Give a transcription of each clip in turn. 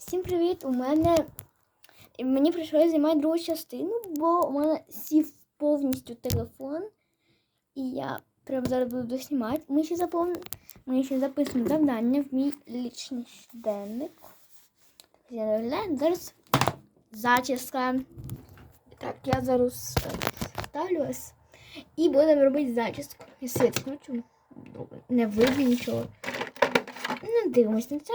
Всім привіт! У мене мені прийшлося знімати другу частину, бо у мене сів повністю телефон. І я прямо зараз буду знімати. Ми ще запом... Ми ще записуємо завдання в мій лічний щоденник. Зараз зачіска. Так, я зараз ставлю ось. І будемо робити зачіску. Я світ. Не видно нічого. Не дивимось на це.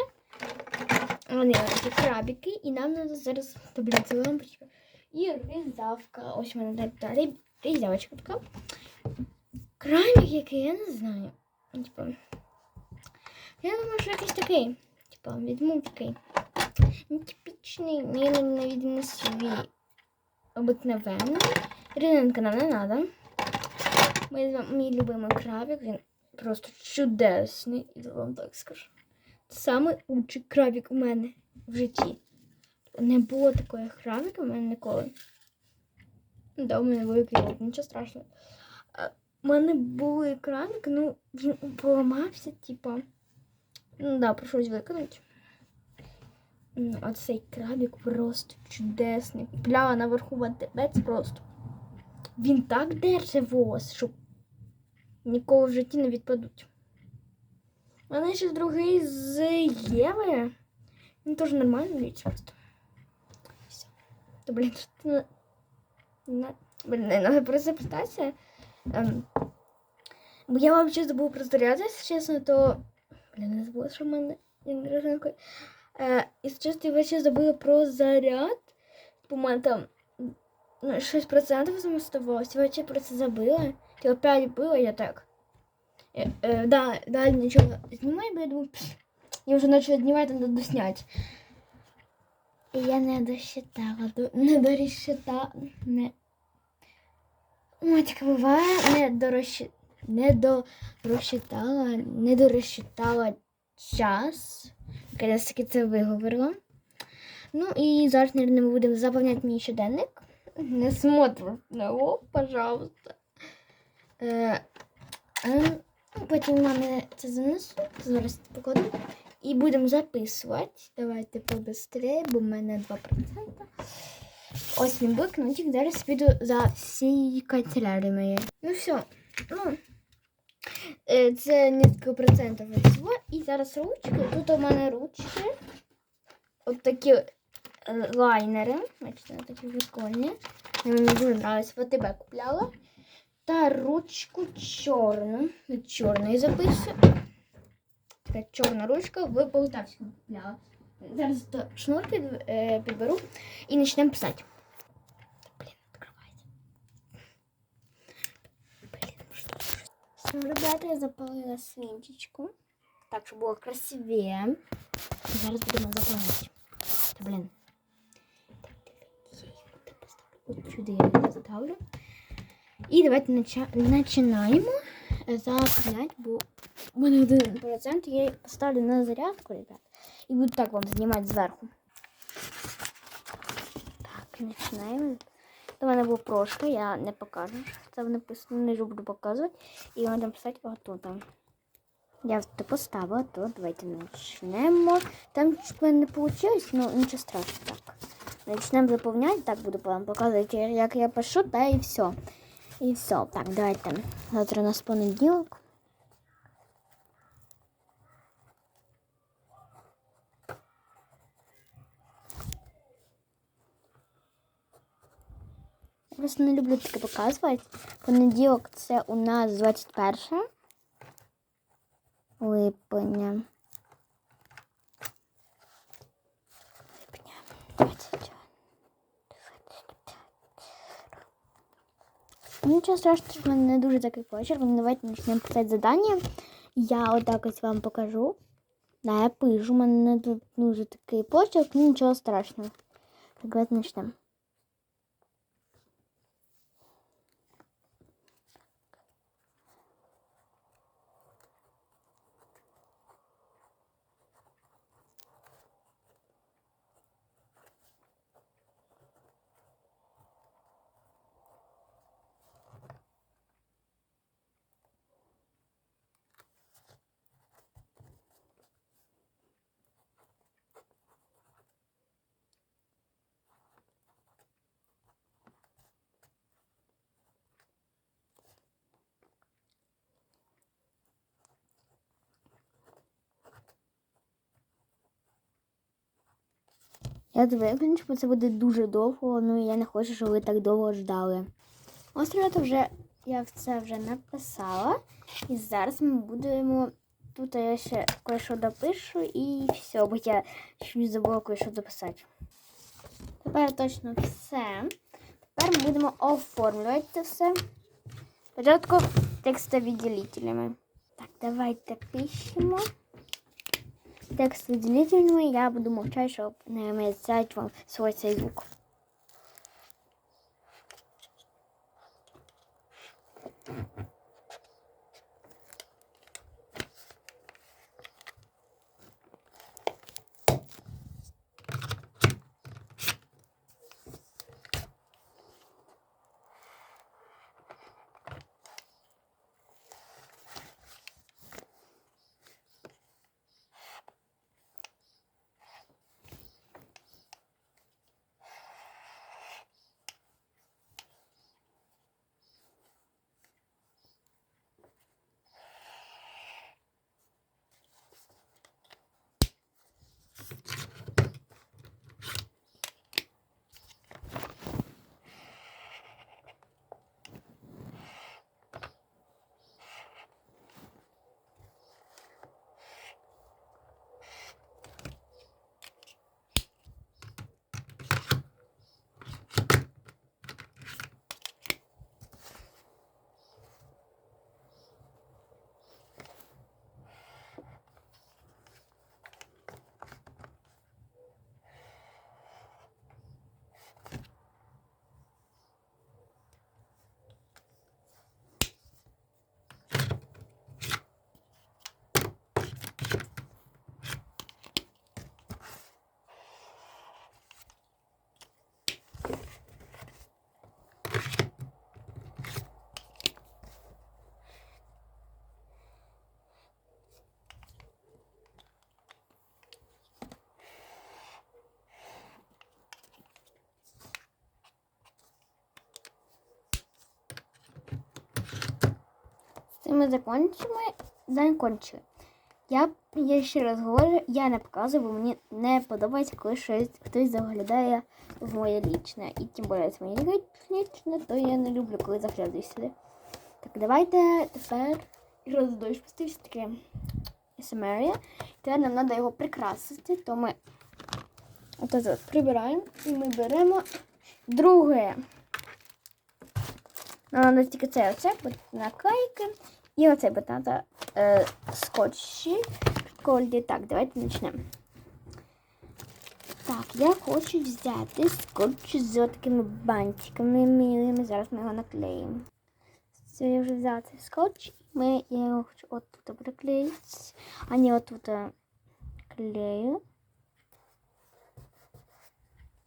Вони такі крабики, і нам треба зараз добре лампочка. І різавка. Ось в мене далі різавочка така. Крабик який, я не знаю. Типа. Я думаю, що якийсь такий. Типа, візьму такий. Нетипічний, я не візьму свій обикновенний. Різинка нам не треба. Мій любимий крабик, він просто чудесний, я вам так скажу. Саме лучший крабик у мене в житті. Не було такої крабика в мене ніколи. Да, у мене великий рот, нічого страшного. У мене були крабик, ну він поламався, типа. Ну да, прийшлось виконати. Ну, А цей крабик просто чудесний. Плява наверху вантебець просто. Він так держить волос, що ніколи в житті не відпадуть. У мене ще другий з Єви. Він теж нормально просто. Все. То, блін, на... на... Блін, не треба. Ем... Бо я взагалі забув про заряд, якщо чесно, то... Блін, не забула, що в мене... Я не розумію, якщо чесно, я вообще забула про заряд. По мене там ну, 6% замостувалося. Я вообще про це забила. Ти опять було, я так. Е, да, далі нічого знімаю, бо я думаю, пф, я вже почала знімати, треба досняти. І я не досчитала, до, не дорозчитала, не... Ой, буває, не дорозчитала, не дорозчитала, не дорозчитала час. Якась таки це виговорила. Ну і зараз, наверное, ми будемо заповняти мій щоденник. Не смотрю на его, пожалуйста. Е, е, Потім мамі це занесу, зараз покладу. І будемо записувати. Давайте побыстрее, бо в мене 2%. Ось мій блокнотик. Зараз піду за всі канцелярії моєї. Ну все. Ну, е, це низько процентів від всього. І зараз ручки. Тут у мене ручки. От такі е, лайнери. Бачите, такі прикольні. Мені дуже подобається. Вот тебе купляла та ручку чорну. Чорної записую. Така чорна ручка в Полтавському купляла. Зараз то шнур під, е, підберу і почнемо писати. Блін, відкривається. Блін, що? Все, ребята, я запалила свічечку. Так, щоб було красивее. Зараз будемо заповнити. Та, блін. Так, я їх поставлю. От сюди я їх поставлю. І давайте починаємо заклять, бо у мене 1%. Я їх поставлю на зарядку, ребят. І буду так вам знімати зверху. Так, починаємо. До мене був прошка, я не покажу. Це написано, не люблю показувати. І воно там писати отут. Я тут поставила, то давайте почнемо. Там мене не вийшло, але нічого страшного. Так. Почнемо заповняти, так буду вам показувати, як я пишу, та і все. І все. Так, давайте. Завтра у нас понеділок. Я просто не люблю таке показувати. Понеділок це у нас 21 липня. Липня 20. Нічого страшного, що в мене не дуже такий почерк. Ну, давайте почнемо писати задання. Я отак ось вам покажу. Да, я пишу, у мене не дуже такий почерк, ну нічого страшного. Так, давайте почнемо. Я виключу, бо це буде дуже довго, ну і я не хочу, щоб ви так довго ждали. Ось, ребята, вже я це вже написала. І зараз ми будемо. Тут я ще кое-що допишу і все, бо я чуть забула кое-що дописати. Тепер точно все. Тепер ми будемо оформлювати це все. Спочатку текстовідділителями. Так, давайте пишемо. Текстовідділителями я буду мовчати, щоб не місяти вам свій цей. З ми закончимо. Закончили. Я, я ще раз говорю, я не показую, бо мені не подобається, коли щось хтось заглядає в моє лічне. І тим більше це моє лічне, то я не люблю, коли заглядаю сюди. Так, давайте тепер раз дощ пустився таке СМР. Тепер нам треба його прикрасити, то ми зараз прибираємо і ми беремо друге. Нам треба тільки це оце, наклейки. І оцей бо треба е, скотчі. Прикольні. Так, давайте почнемо. Так, я хочу взяти скотч з такими бантиками милими. Зараз ми його наклеїмо. Все, я вже взяла цей скотч. Ми, я його хочу от тут приклеїти. А не от тут е, клею.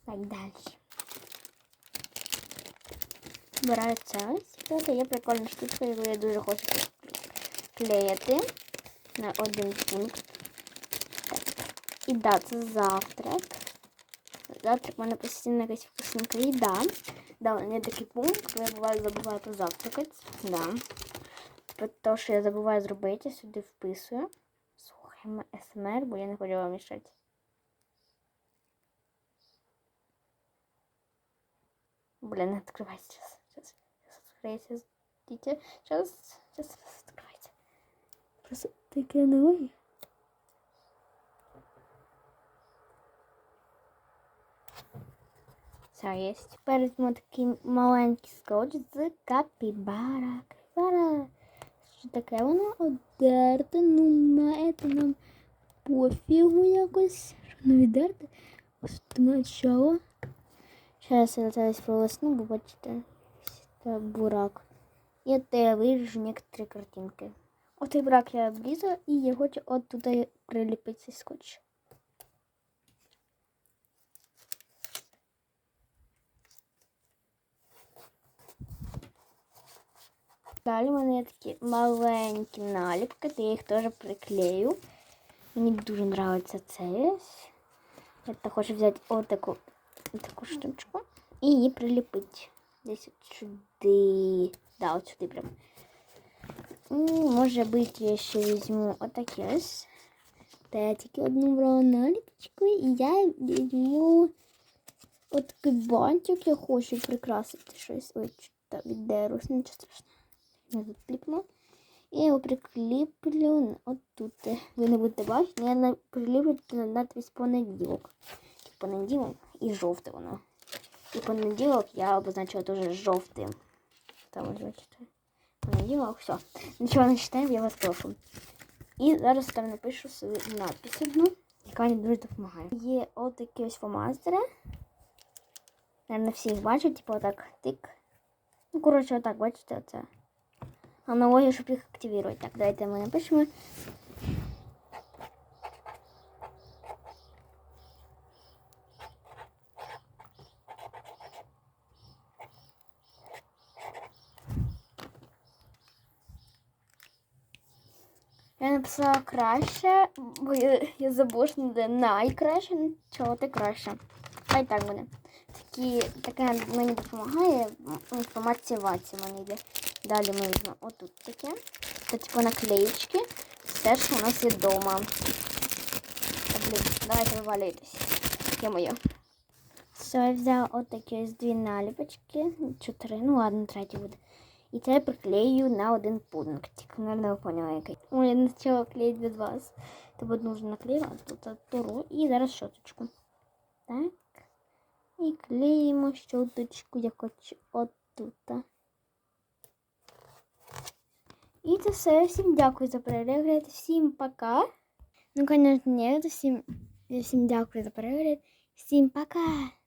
Так, далі. Збираю це. Це є прикольна штучка, яку я дуже хочу клеїти на один пункт. Так. І да, це завтрак. Завтрак в мене постійно якась вкусненька їда. Да, у мене такий пункт, бо я буваю забуваю позавтракати. Да. Про те, що я забуваю зробити, я сюди вписую. Слухаємо СМР, бо я не хочу вам мішати. Блин, открывайте сейчас. Сейчас, сейчас открывайте. Ждите. Сейчас, сейчас открывайте. Просто таке нове. Все, є. Тепер візьмемо такий маленький скотч з капібара. Капібара. Що таке? Воно одерте, ну на це нам пофігу якось. Що не віддерте? Ось начало. Зараз я зараз пролесну, бо бачите, це бурак. І от я виріжу некоторі картинки. Оцей бурак я обрізала і я хочу от туди приліпити цей скотч. Далі в мене є такі маленькі наліпки, то я їх теж приклею. Мені дуже подобається це. Я так хочу взяти отаку таку штучку і її приліпити. Десь от сюди. Да, от сюди прям. І, може бути, я ще візьму отакі ось. Та я тільки одну брала наліпочку, і я візьму от бантик, я хочу прикрасити щось. Ой, чуть та віддерусь, нічого страшного. Я тут кліпну. І його прикріплю на- отут. Ви не будете бачити, я приліплю на надпись понеділок. Понеділок і жовте воно. І понеділок я обозначила теж жовтим. Там ось бачите. Понеділок, все. Нічого не читаємо, я вас прошу. І зараз там напишу свою надпись одну, яка мені дуже допомагає. Є отакі ось фломастери. Наверное, всі їх бачать, типу отак тик. Ну, коротше, отак, бачите, оце. Аналогія, щоб їх активувати. Так, давайте ми напишемо. Написала краще, бо я, я забула, що буде найкраще, ну, чого ти краще. Хай так буде. Такі, таке мені допомагає. Інформація ваці мені йде. Далі ми візьмемо отут таке. Це типу наклеїчки. Все, що у нас є вдома. Блін, давайте вивалюйтесь. Я моє. Все, я взяла отакі ось дві наліпочки. Чотири, ну ладно, третій буде. І це приклею на один пунктик. Наверное, ви поняли, який. Ой, я почала клеїти від вас. Тобто одну вже тут втору. І зараз щоточку. Так. І клеїмо щоточку, як от отут. І це все. Всім дякую за перегляд. Всім пока. Ну, звісно, ні, всім, всім дякую за перегляд. Всім пока.